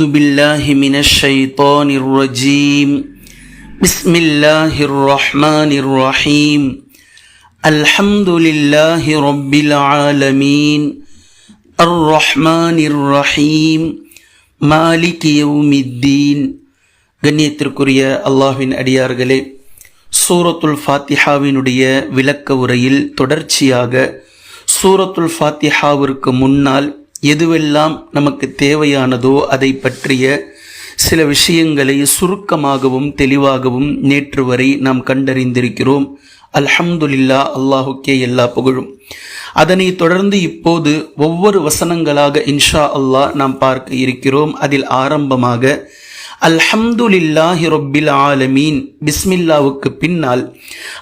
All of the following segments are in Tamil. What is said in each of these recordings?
أعوذ بالله من الشيطان الرجيم بسم الله الرحمن الرحيم الحمد لله رب العالمين الرحمن الرحيم مالك يوم الدين கண்ணியத்திற்குரிய அல்லாஹ்வின் அடியார்களே சூரத்துல் ஃபாத்திஹாவினுடைய விளக்க உரையில் தொடர்ச்சியாக சூரத்துல் ஃபாத்திஹாவிற்கு முன்னால் எதுவெல்லாம் நமக்கு தேவையானதோ அதை பற்றிய சில விஷயங்களை சுருக்கமாகவும் தெளிவாகவும் நேற்று வரை நாம் கண்டறிந்திருக்கிறோம். அல்ஹம்துலில்லா அல்லாஹுக்கே எல்லா புகழும். அதனை தொடர்ந்து இப்போது ஒவ்வொரு வசனங்களாக இன்ஷா அல்லாஹ் நாம் பார்க்க இருக்கிறோம். அதில் ஆரம்பமாக அல்ஹம்துலில்லாஹி ரொப்பில் ஆலமீன் பிஸ்மில்லாவுக்கு பின்னால்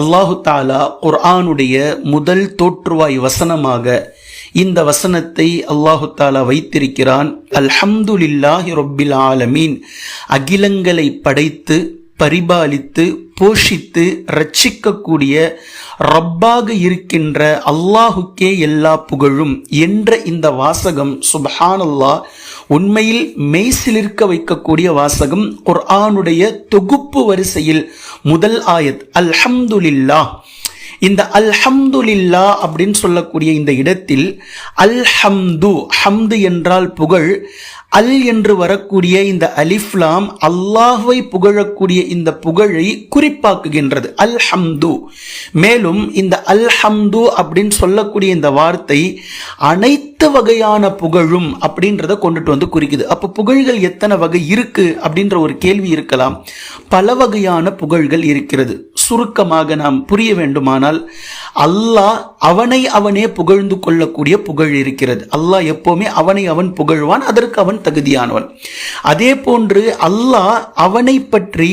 அல்லாஹு தாலா குர்ஆனுடைய முதல் தோற்றுவாய் வசனமாக இந்த வசனத்தை அல்லாஹு தாலா வைத்திருக்கிறான். அல்ஹம்துலில்லாஹி ரொப்பில் ஆலமீன். அகிலங்களை படைத்து பரிபாலித்து போஷித்து ரட்சிக்கக்கூடிய ரப்பாக இருக்கின்ற அல்லாஹுக்கே எல்லா புகழும் என்ற இந்த வாசகம் சுபஹானல்லா உண்மையில் மெய்சிலிருக்க வைக்கக்கூடிய வாசகம். குர்ஆனுடைய தொகுப்பு வரிசையில் முதல் ஆயத் அல்ஹம்துலில்லா இந்த அல்ஹம்துலில்லா அப்படின்னு சொல்லக்கூடிய இந்த இடத்தில் அல்ஹம்து ஹம்து என்றால் புகழ் அல் என்று வரக்கூடிய இந்த அலிஃப்லாம் அல்லாஹுவை புகழக்கூடிய இந்த புகழை குறிப்பாக்குகின்றது. அல்ஹம்து. மேலும் இந்த அல்ஹம்து அப்படின்னு சொல்லக்கூடிய இந்த வார்த்தை அனைத்து வகையான புகழும் அப்படின்றத கொண்டுட்டு வந்து குறிக்குது. அப்போ புகழ்கள் எத்தனை வகை இருக்கு அப்படின்ற ஒரு கேள்வி இருக்கலாம். பல வகையான புகழ்கள் இருக்கிறது. சுருக்கமாக நாம் புரிய வேண்டுமானால் அல்லாஹ் அவனை அவனே புகழ்ந்து கொள்ளக்கூடிய புகழ் இருக்கிறது. அல்லாஹ் எப்போவுமே அவனை அவன் புகழ்வான் அதற்கு அவன் தகுதியானவன். அதே போன்று அல்லாஹ் அவனை பற்றி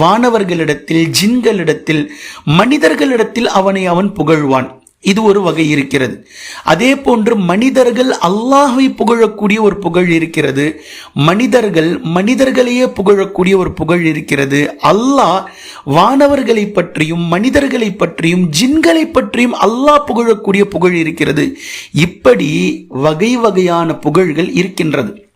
வானவர்களிடத்தில் ஜின்களிடத்தில் மனிதர்களிடத்தில் அவனை அவன் புகழ்வான். இது ஒரு வகை இருக்கிறது. அதே போன்று மனிதர்கள் அல்லாஹை புகழக்கூடிய ஒரு புகழ் இருக்கிறது. மனிதர்கள் மனிதர்களையே புகழக்கூடிய ஒரு புகழ் இருக்கிறது. அல்லாஹ் வானவர்களை பற்றியும் மனிதர்களை பற்றியும் ஜின்களை பற்றியும் அல்லாஹ் புகழக்கூடிய புகழ் இருக்கிறது. இப்படி வகை வகையான புகழ்கள் இருக்கின்றது.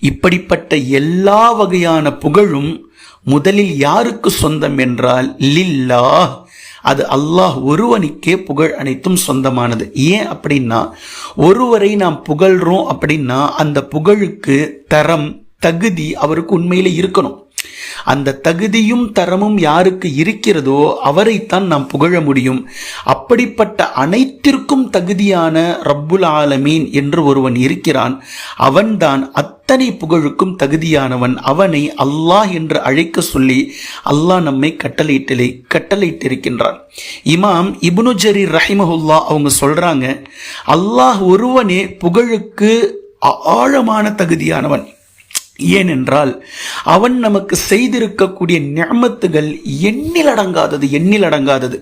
இப்படிப்பட்ட எல்லா வகையான புகழும் முதலில் யாருக்கு சொந்தம் என்றால் லில்லா அது அல்லாஹ் ஒருவனுக்கே புகழ் அனைத்தும் சொந்தமானது. ஏன் அப்படின்னா ஒருவரை நாம் புகழ்றோம் அப்படின்னா அந்த புகழுக்கு தரம் தகுதி அவருக்கு உண்மையில இருக்கணும். அந்த தகுதியும் தரமும் யாருக்கு இருக்கிறதோ அவரைத்தான் நாம் புகழ முடியும். அப்படிப்பட்ட அனைத்திற்கும் தகுதியான ரப்புல் ஆலமீன் என்று ஒருவன் இருக்கிறான் அவன்தான் அத்தனை புகழுக்கும் தகுதியானவன். அவனை அல்லாஹ் என்று அழைக்க சொல்லி அல்லாஹ் நம்மை கட்டளையிட்டலை கட்டளையிட்டிருக்கின்றான். இமாம் இபுனு ஜரீர் ரஹிமஹுல்லா அவங்க சொல்றாங்க அல்லாஹ் ஒருவனே புகழுக்கு ஆழமான தகுதியானவன். ஏனென்றால் அவன் நமக்கு செய்திருக்கக்கூடிய ஞாமத்துகள் எண்ணில் அடங்காதது எண்ணில் அடங்காதது.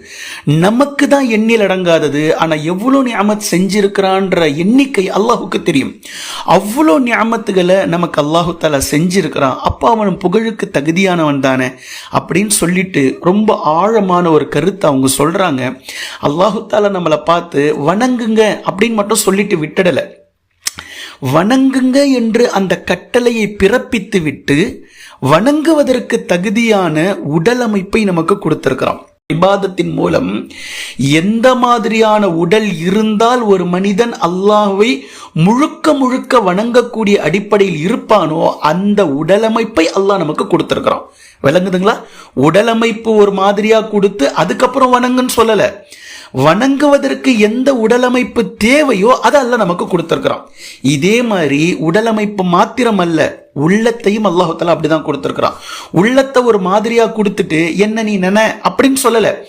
நமக்கு தான் எண்ணில் அடங்காதது. ஆனால் எவ்வளோ ஞாமத் செஞ்சிருக்கிறான்ற எண்ணிக்கை அல்லாஹுக்கு தெரியும். அவ்வளோ ஞாமத்துகளை நமக்கு அல்லாஹு தாலா செஞ்சிருக்கிறான். அப்போ அவன் புகழுக்கு தகுதியானவன் தானே. அப்படின்னு சொல்லிட்டு ரொம்ப ஆழமான ஒரு கருத்தை அவங்க சொல்கிறாங்க அல்லாஹு தாலா நம்மளை பார்த்து வணங்குங்க அப்படின்னு மட்டும் சொல்லிட்டு விட்டுடலை. வணங்குங்க என்று அந்த கட்டளையை பிறப்பித்து விட்டு வணங்குவதற்கு தகுதியான உடல் அமைப்பை நமக்கு கொடுத்திருக்கிறோம். விவாதத்தின் மூலம் எந்த மாதிரியான உடல் இருந்தால் ஒரு மனிதன் அல்லாஹ்வை முழுக்க முழுக்க வணங்கக்கூடிய அடிப்படையில் இருப்பானோ அந்த உடலமைப்பை அல்லாஹ் நமக்கு கொடுத்துருக்குறான் விளங்குதுங்களா? உடலமைப்பு ஒரு மாதிரியா கொடுத்து அதுக்கப்புறம் வணங்குன்னு சொல்லலை. வணங்குவதற்கு எந்த உடலமைப்பு தேவையோ அதை அல்ல நமக்கு கொடுத்திருக்கிறான். இதே மாதிரி உடலமைப்பு மாத்திரம் அல்ல உள்ளத்தையும் அல்லாஹால அப்படிதான் கொடுத்துருக்கிறான். உள்ளத்தை ஒரு மாதிரியா கொடுத்துட்டு என்ன நீ நின? அப்படின்னு சொல்லல.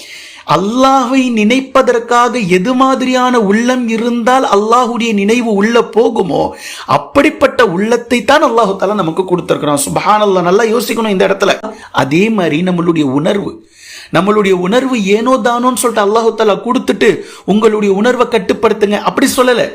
அல்லாஹை நினைப்பதற்காக எது மாதிரியான உள்ளம் இருந்தால் அல்லாஹுடைய நினைவு உள்ள போகுமோ அப்படிப்பட்ட உள்ளத்தை தான் அல்லாஹு தாலா நமக்கு கொடுத்துருக்கிறோம் சுபஹான் நல்லா யோசிக்கணும் இந்த இடத்துல. அதே மாதிரி நம்மளுடைய உணர்வு நம்மளுடைய உணர்வு ஏனோ தானோன்னு சொல்லிட்டு அல்லாஹு தாலா கொடுத்துட்டு உங்களுடைய உணர்வை கட்டுப்படுத்துங்க. அப்படி சொல்லலை.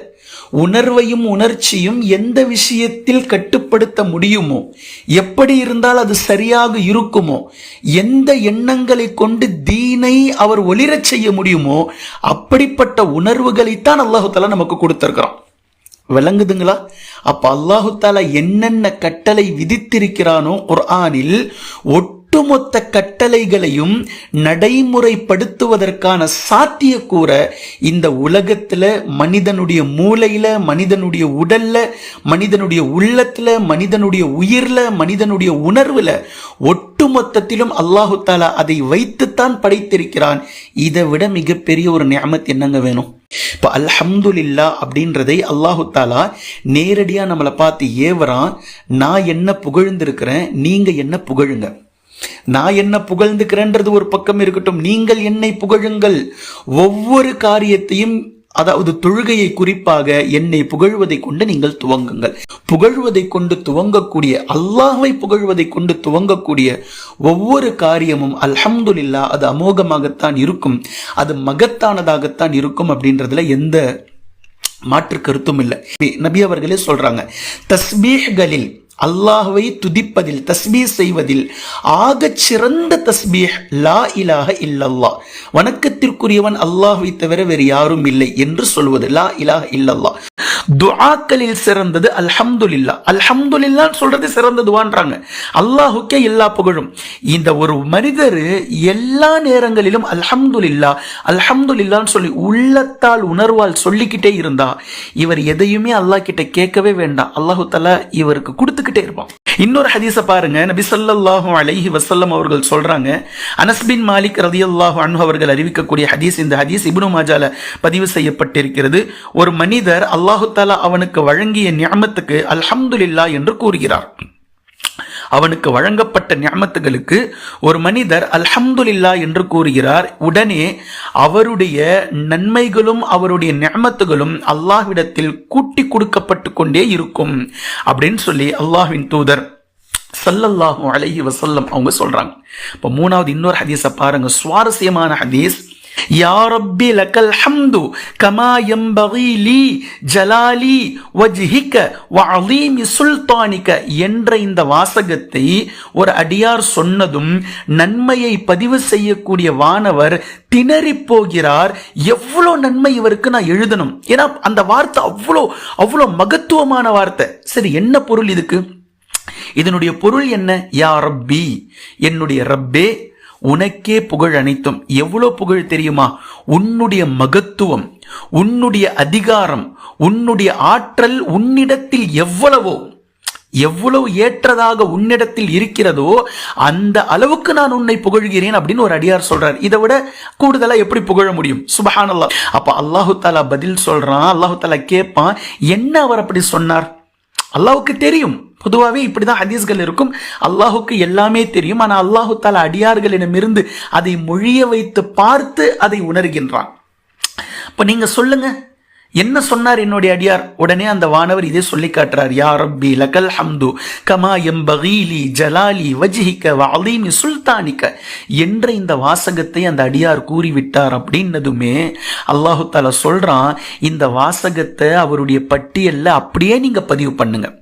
உணர்வையும் உணர்ச்சியும் எந்த விஷயத்தில் கட்டுப்படுத்த முடியுமோ எப்படி இருந்தால் அது சரியாக இருக்குமோ எந்த எண்ணங்களை கொண்டு தீனை அவர் ஒளிரச் செய்ய முடியுமோ அப்படிப்பட்ட உணர்வுகளைத்தான் அல்லாஹாலா நமக்கு கொடுத்துருக்குறோம் விளங்குதுங்களா? அப்ப அல்லாஹு தாலா என்னென்ன கட்டளை விதித்திருக்கிறானோ குர்ஆனில் ஒட்டுமொத்த கட்டளைகளையும் நடைமுறைப்படுத்துவதற்கான சாத்தியக்கூற இந்த உலகத்துல மனிதனுடைய மூளையில மனிதனுடைய உடல்ல மனிதனுடைய உள்ளத்துல மனிதனுடைய உயிர்ல மனிதனுடைய உணர்வுல ஒட்டுமொத்தத்திலும் அல்லாஹு தாலா அதை வைத்துத்தான் படைத்திருக்கிறான். இதை விட மிகப்பெரிய ஒரு நியமத் என்னங்க வேணும்? இப்போ அல்ஹம்துல்லா அப்படின்றதை அல்லாஹு தாலா நேரடியாக நம்மளை பார்த்து ஏவரான் நான் என்ன புகழ்ந்திருக்கிறேன் நீங்கள் என்ன புகழுங்க? நான் என்ன புகழ்ந்துக்கிறேன்றது ஒரு பக்கம் இருக்கட்டும். நீங்கள் என்னை புகழுங்கள். ஒவ்வொரு காரியத்தையும் அதாவது தொழுகையை குறிப்பாக என்னை புகழ்வதை கொண்டு நீங்கள் துவங்குங்கள். புகழ்வதை கொண்டு துவங்கக்கூடிய அல்லாஹை புகழ்வதை கொண்டு துவங்கக்கூடிய ஒவ்வொரு காரியமும் அல்ஹம்துலில்லா அது அமோகமாகத்தான் இருக்கும். அது மகத்தானதாகத்தான் இருக்கும் அப்படின்றதுல எந்த மாற்று கருத்தும் இல்லை. நபி அவர்களே சொல்றாங்க தஸ்பீஹ்களில் அல்லாஹுவை துதிப்பதில் தஸ்பீ செய்வதில் ஆகச் சிறந்த தஸ்பீஹ் லா இலாக இல்லல்லா. வணக்கத்திற்குரியவன் அல்லாஹுவை தவிர வேறு யாரும் இல்லை என்று சொல்வது லா இலாக இல்லல்லா. துஆக்களில் சிறந்தது அல்ஹம்துலில்லா அல்ஹம்துலில்லான்னு சொல்றது சிறந்த துவான்றாங்க அல்லாஹுக்கே எல்லா புகழும். இந்த ஒரு மனிதர் எல்லா நேரங்களிலும் அல்ஹம்துலில்லா அல்ஹம்துலில்லான்னு சொல்லி உள்ளத்தால் உணர்வால் சொல்லிக்கிட்டே இருந்தா இவர் எதையுமே அல்லாஹ் கிட்ட கேட்கவே வேண்டாம். அல்லாஹு தலா இவருக்கு கொடுத்துக்கிட்டே இருப்பான். இன்னொரு ஹதீஸை பாருங்க. நபி ஸல்லல்லாஹு அலைஹி வசல்லம் அவர்கள் சொல்றாங்க அனஸ்பின் மாலிக் மாலிக் ரலியல்லாஹு அன்ஹு அவர்கள் அறிவிக்கக்கூடிய ஹதீஸ் இந்த ஹதீஸ் இப்னு மாஜால பதிவு செய்யப்பட்டிருக்கிறது. ஒரு மனிதர் அல்லாஹு தாலா அவனுக்கு வழங்கிய நியமத்துக்கு அல்ஹம்துலில்லாஹ் என்று கூறுகிறார். அவனுக்கு வழங்கப்பட்ட ஞாமத்துகளுக்கு ஒரு மனிதர் அல்ஹம்துலில்லா என்று கூறுகிறார். உடனே அவருடைய நன்மைகளும் அவருடைய ஞாமத்துகளும் அல்லாஹ்விடத்தில் கூட்டி கொடுக்கப்பட்டு கொண்டே இருக்கும் அப்படின்னு சொல்லி அல்லாஹ்வின் தூதர் சல்லல்லாஹும் அலைஹி வசல்லம் அவங்க சொல்றாங்க. இப்போ மூணாவது இன்னொரு ஹதீஸை பாருங்க. சுவாரஸ்யமான ஹதீஸ். யா ரப்பி லக்கல் ஹம்து கமா யம்பகி லீ ஜலாலி வஜ்ஹிக வ சுல்தானிக்க என்ற இந்த வாசகத்தை ஒரு அடியார் சொன்னதும் நன்மையை பதிவு செய்யக்கூடிய வானவர் திணறி போகிறார். எவ்வளோ நன்மை இவருக்கு நான் எழுதணும். ஏன்னா அந்த வார்த்தை அவ்வளோ அவ்வளோ மகத்துவமான வார்த்தை. சரி என்ன பொருள் இதுக்கு? இதனுடைய பொருள் என்ன? யா ரப்பி. என்னுடைய ரப்பே உனக்கே புகழ் அனைத்தும். எவ்வளோ புகழ் தெரியுமா? உன்னுடைய மகத்துவம் உன்னுடைய அதிகாரம் உன்னுடைய ஆற்றல் உன்னிடத்தில் எவ்வளவோ எவ்வளவு ஏற்றதாக உன்னிடத்தில் இருக்கிறதோ அந்த அளவுக்கு நான் உன்னை புகழ்கிறேன் அப்படின்னு ஒரு அடியார் சொல்றார். இதை விட கூடுதலா எப்படி புகழ முடியும்? சுபஹான் அல்லாஹ் அப்ப அல்லாஹு தாலா பதில் சொல்றான் அல்லாஹு தாலா கேட்பான். என்ன அவர் அப்படி சொன்னார்? அல்லாஹுக்கு தெரியும். பொதுவாகவே இப்படிதான் ஹதீஸ்கள் இருக்கும். அல்லாஹுக்கு எல்லாமே தெரியும். ஆனால் அல்லாஹு தால அடியார்களிடமிருந்து அதை மொழிய வைத்து பார்த்து அதை உணர்கின்றான். இப்போ நீங்கள் சொல்லுங்க. என்ன சொன்னார் என்னுடைய அடியார்? உடனே அந்த வானவர் இதே சொல்லி காட்டுறார். யா ரப்பி லகல் ஹம்து கமா எம் பகீலி ஜலாலி வஜிஹிக்க வாலீமி சுல்தானிக்க என்ற இந்த வாசகத்தை அந்த அடியார் கூறிவிட்டார் அப்படின்னதுமே அல்லாஹு தாலா சொல்கிறான் இந்த வாசகத்தை அவருடைய பட்டியலில் அப்படியே நீங்கள் பதிவு பண்ணுங்கள்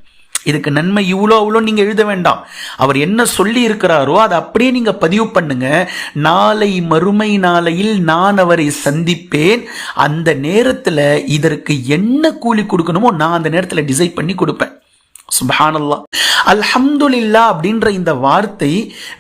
இதுக்கு நன்மை இவ்வளோ அவ்வளோ நீங்கள் எழுத வேண்டாம். அவர் என்ன சொல்லி இருக்கிறாரோ அதை அப்படியே நீங்கள் பதிவு பண்ணுங்க. நாளை மறுமை நாளையில் நான் அவரை சந்திப்பேன். அந்த நேரத்தில் இதற்கு என்ன கூலி கொடுக்கணுமோ நான் அந்த நேரத்தில் டிசைட் பண்ணி கொடுப்பேன். சுபஹானல்லா. அல்ஹம்துலில்லா அப்படின்ற இந்த வார்த்தை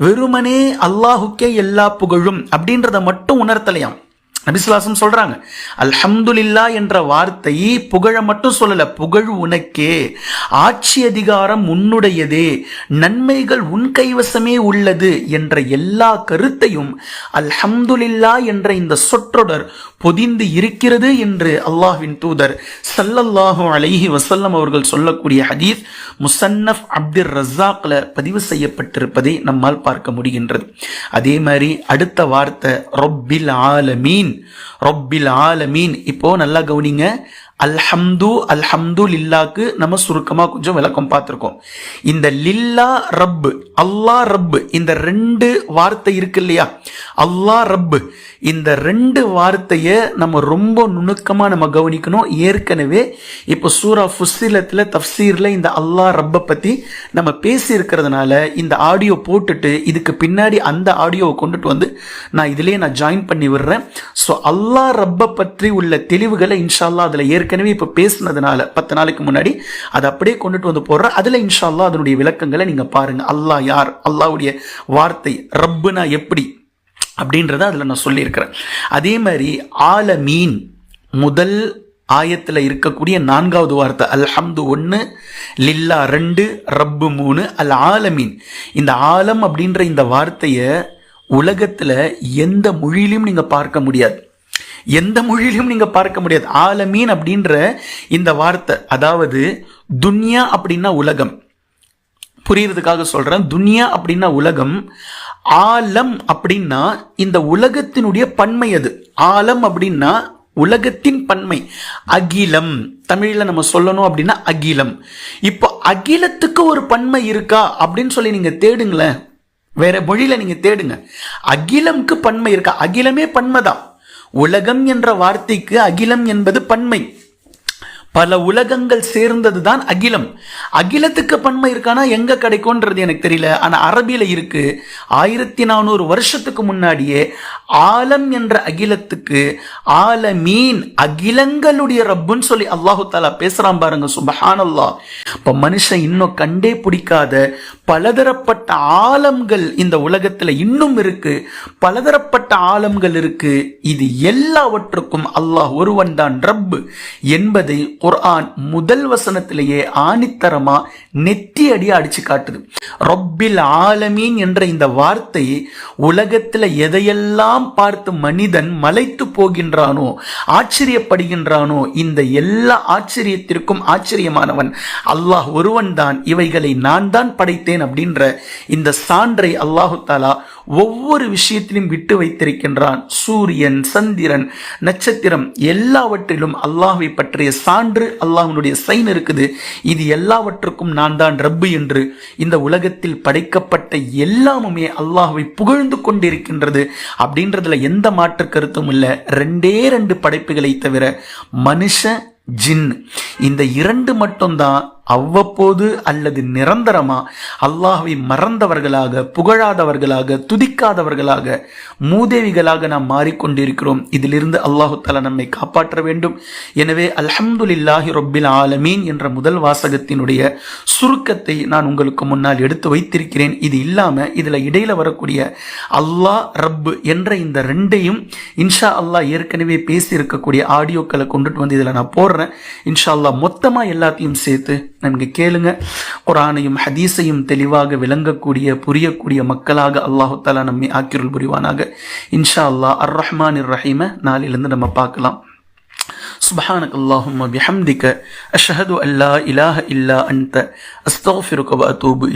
வெறுமனே அல்லாஹுக்கே எல்லா புகழும் அப்படின்றத மட்டும் உணர்த்தலையாம். நபிசுலாசம் சொல்றாங்க அல்ஹம்துலில்லா என்ற வார்த்தை புகழ மட்டும் சொல்லல புகழ் உனக்கே. ஆட்சி அதிகாரம் உன்னுடையதே நன்மைகள் உன் கைவசமே உள்ளது என்ற எல்லா கருத்தையும் அல்ஹம்துலில்லா என்ற இந்த சொற்றொடர் பொதிந்து இருக்கிறது என்று அல்லாஹ்வின் தூதர் சல்லல்லாஹு அலைஹி வசல்லம் அவர்கள் சொல்லக்கூடிய ஹதீஸ் முசன்னஃப் அப்துர் ரஸாக்ல பதிவு செய்யப்பட்டிருப்பதை நம்மால் பார்க்க முடிகின்றது. அதே மாதிரி அடுத்த வார்த்தை ரொப்பில் ஆலமீன் ரொப்பில் ஆலமீன். இப்போ நல்லா கவனிங்க. அல்ஹம்து அல்ஹம்து லில்லாக்கு நம்ம சுருக்கமாக கொஞ்சம் விளக்கம் பார்த்துருக்கோம். இந்த லில்லா ரப்பு அல்லாஹ் ரப்பு இந்த ரெண்டு வார்த்தை இருக்கு இல்லையா? அல்லாஹ் ரப்பு இந்த ரெண்டு வார்த்தையை நம்ம ரொம்ப நுணுக்கமாக நம்ம கவனிக்கணும். ஏற்கனவே இப்போ சூரா ஃபுசிலத்தில் தஃசீரில் இந்த அல்லாஹ் ரப்பை பற்றி நம்ம பேசியிருக்கிறதுனால இந்த ஆடியோ போட்டுட்டு இதுக்கு பின்னாடி அந்த ஆடியோவை கொண்டுட்டு வந்து நான் இதிலே நான் ஜாயின் பண்ணி விடுறேன். ஸோ அல்லாஹ் ரப்பை பற்றி உள்ள தெளிவுகளை இன்ஷால்லா அதில் ஏற்க ஏற்கனவே இப்போ பேசுனதுனால பத்து நாளைக்கு முன்னாடி அதை அப்படியே கொண்டுட்டு வந்து போடுறேன் அதில் இன்ஷா அல்லா அதனுடைய விளக்கங்களை நீங்கள் பாருங்கள் அல்லாஹ் யார்? அல்லாவுடைய வார்த்தை ரப்புனா எப்படி? அப்படின்றத அதில் நான் சொல்லியிருக்கிறேன். அதே மாதிரி ஆலமீன் முதல் ஆயத்தில் இருக்கக்கூடிய நான்காவது வார்த்தை அல்ஹம்து ஒன்று லில்லா ரெண்டு ரப்பு மூணு அல் ஆலமீன். இந்த ஆலம் அப்படின்ற இந்த வார்த்தையை உலகத்தில் எந்த மொழியிலையும் நீங்கள் பார்க்க முடியாது. எந்த மொழியிலும் நீங்க பார்க்க முடியாது. ஆலமீன் அப்படின்ற இந்த வார்த்தை அதாவது துன்யா அப்படின்னா உலகம். புரியறதுக்காக சொல்றேன். துன்யா அப்படின்னா உலகம். ஆலம் அப்படின்னா இந்த உலகத்தினுடைய பன்மை அது. ஆலம் அப்படின்னா உலகத்தின் பன்மை. அகிலம். தமிழில் நம்ம சொல்லணும் அப்படின்னா அகிலம். இப்போ அகிலத்துக்கு ஒரு பன்மை இருக்கா அப்படின்னு சொல்லி நீங்க தேடுங்களேன். வேற மொழியில நீங்க தேடுங்க. அகிலம்க்கு பன்மை இருக்கா? அகிலமே பன்மை தான் உலகம் என்ற வார்த்தைக்கு அகிலம் என்பது பன்மை. பல உலகங்கள் சேர்ந்தது தான் அகிலம். அகிலத்துக்கு பன்மை இருக்கானா? எங்கே கிடைக்கும்ன்றது எனக்கு தெரியல. ஆனால் அரபியில் இருக்கு. ஆயிரத்தி நானூறு வருஷத்துக்கு முன்னாடியே ஆலம் என்ற அகிலத்துக்கு ஆல மீன் அகிலங்களுடைய ரப்புன்னு சொல்லி அல்லாஹு தாலா பேசுகிறான் பாருங்க சுபஹானல்லா. இப்போ மனுஷன் இன்னும் கண்டே பிடிக்காத பலதரப்பட்ட ஆலம்கள் இந்த உலகத்தில் இன்னும் இருக்கு. பலதரப்பட்ட ஆலம்கள் இருக்கு. இது எல்லாவற்றுக்கும் அல்லாஹ் ஒருவன் தான் ரப்பு என்பதை குர்ஆன் முதல் வசனத்திலேயே ஆணித்தரமா நெத்தி அடியா அடிச்சு காட்டுது. ரொப்பில் ஆலமீன் என்ற இந்த வார்த்தை உலகத்துல எதையெல்லாம் பார்த்து மனிதன் மலைத்து போகின்றானோ ஆச்சரியப்படுகின்றானோ இந்த எல்லா ஆச்சரியத்திற்கும் ஆச்சரியமானவன் அல்லாஹ் ஒருவன் தான் இவைகளை நான் தான் படைத்தேன் அப்படின்ற இந்த சான்றை அல்லாஹு தாலா ஒவ்வொரு விஷயத்திலும் விட்டு வைத்திருக்கின்றான். சூரியன் சந்திரன் நட்சத்திரம் எல்லாவற்றிலும் அல்லாஹை பற்றிய சான்று அல்லாஹனுடைய சைன் இருக்குது. இது எல்லாவற்றுக்கும் நான் தான் ரப்பு என்று இந்த உலகத்தில் படைக்கப்பட்ட எல்லாமுமே அல்லாஹை புகழ்ந்து கொண்டிருக்கின்றது அப்படின்றதுல எந்த மாற்று கருத்தும் இல்லை. ரெண்டே ரெண்டு படைப்புகளை தவிர மனுஷ ஜின். இந்த இரண்டு மட்டும்தான் அவ்வப்போது அல்லது நிரந்தரமா அல்லாஹை மறந்தவர்களாக புகழாதவர்களாக துதிக்காதவர்களாக மூதேவிகளாக நாம் மாறிக்கொண்டிருக்கிறோம். இதிலிருந்து அல்லாஹு தலா நம்மை காப்பாற்ற வேண்டும். எனவே அல்ஹம்துலில்லாஹி ரொப்பில் ஆலமீன் என்ற முதல் வாசகத்தினுடைய சுருக்கத்தை நான் உங்களுக்கு முன்னால் எடுத்து வைத்திருக்கிறேன். இது இல்லாம இதுல இடையில வரக்கூடிய அல்லாஹ் ரப்பு என்ற இந்த ரெண்டையும் இன்ஷா அல்லாஹ் ஏற்கனவே பேசி இருக்கக்கூடிய ஆடியோக்களை கொண்டுட்டு வந்து இதில் நான் போடுறேன். இன்ஷா அல்லாஹ் மொத்தமா எல்லாத்தையும் சேர்த்து நமக்கு கேளுங்க குரானையும் ஹதீஸையும் தெளிவாக விளங்கக்கூடிய புரியக்கூடிய மக்களாக அல்லாஹு தாலா நம்மை ஆக்கிருள் புரிவானாக இன்ஷா அல்லாஹ் அர் ரஹ்மான் இர் ரஹீம நாளிலிருந்து நம்ம பார்க்கலாம் سبحانك اللهم بحمدك أشهد أن لا إله إلا أنت أستغفرك وأتوب إليك